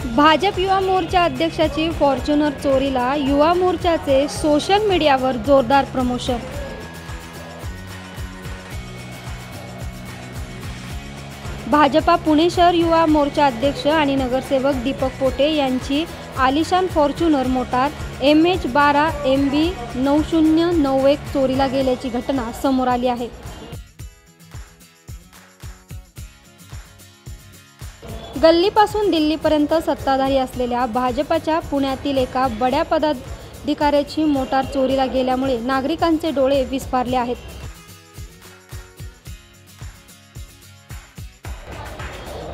भाजप युवा मोर्चा अध्यक्षाची फॉर्च्युनर चोरीला युवा मोर्चाचे सोशल मीडियावर जोरदार प्रमोशन. भाजपा पुणे शहर युवा मोर्चा अध्यक्ष आणि नगरसेवक दीपक पोटे यांची आलिशान फॉर्च्युनर मोटार एम एच बारा एम बी नऊ शून्य नऊ एक चोरीला गेल्याची घटना समोर आली आहे. गल्लीपासून दिल्लीपर्यंत सत्ताधारी असलेल्या भाजपाच्या पुण्यातील एका बड्या पदाधिकाऱ्याची मोटार चोरीला गेल्यामुळे नागरिकांचे डोळे विस्फारले आहेत.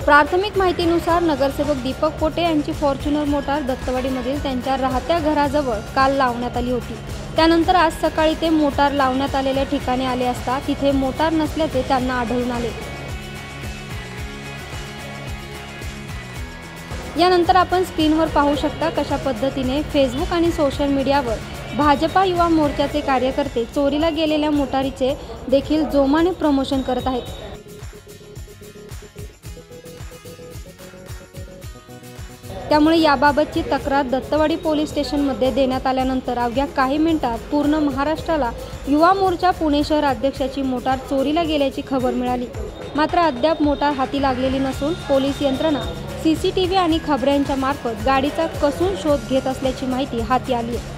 प्राथमिक माहितीनुसार नगरसेवक दीपक पोटे यांची फॉर्च्युनर मोटार दत्तवाडीमधील त्यांच्या राहत्या घराजवळ काल लावण्यात आली होती. त्यानंतर आज सकाळी ते मोटार लावण्यात आलेल्या ठिकाणी आले असता तिथे मोटार नसल्याचे त्यांना आढळून आले. यानंतर आपण स्क्रीनवर पाहू शकता कशा पद्धतीने फेसबुक आणि सोशल मीडियावर भाजपा युवा मोर्चाचे कार्यकर्ते चोरीला गेलेल्या मोटारीचे देखील जोमाने प्रमोशन करत आहेत. त्यामुळे याबाबतची तक्रार दत्तवाडी पोलीस स्टेशनमध्ये देण्यात आल्यानंतर अवघ्या काही मिनिटात पूर्ण महाराष्ट्राला युवा मोर्चा पुणे शहर अध्यक्षाची मोटार चोरीला गेल्याची खबर मिळाली. मात्र अद्याप मोटार हाती लागलेली नसून पोलीस यंत्रणा सी सी टी व्ही आणि खबऱ्यांच्या मार्फत गाडीचा कसून शोध घेत असल्याची माहिती हाती आली आहे.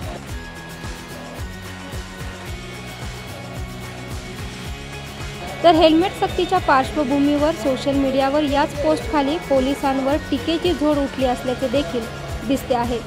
तर हेल्मेट सक्तीच्या पार्श्वभूमीवर सोशल मीडियावर याच पोस्टखाली पोलिसांवर टीकेची झोड उठली असल्याचे देखील दिसते आहे.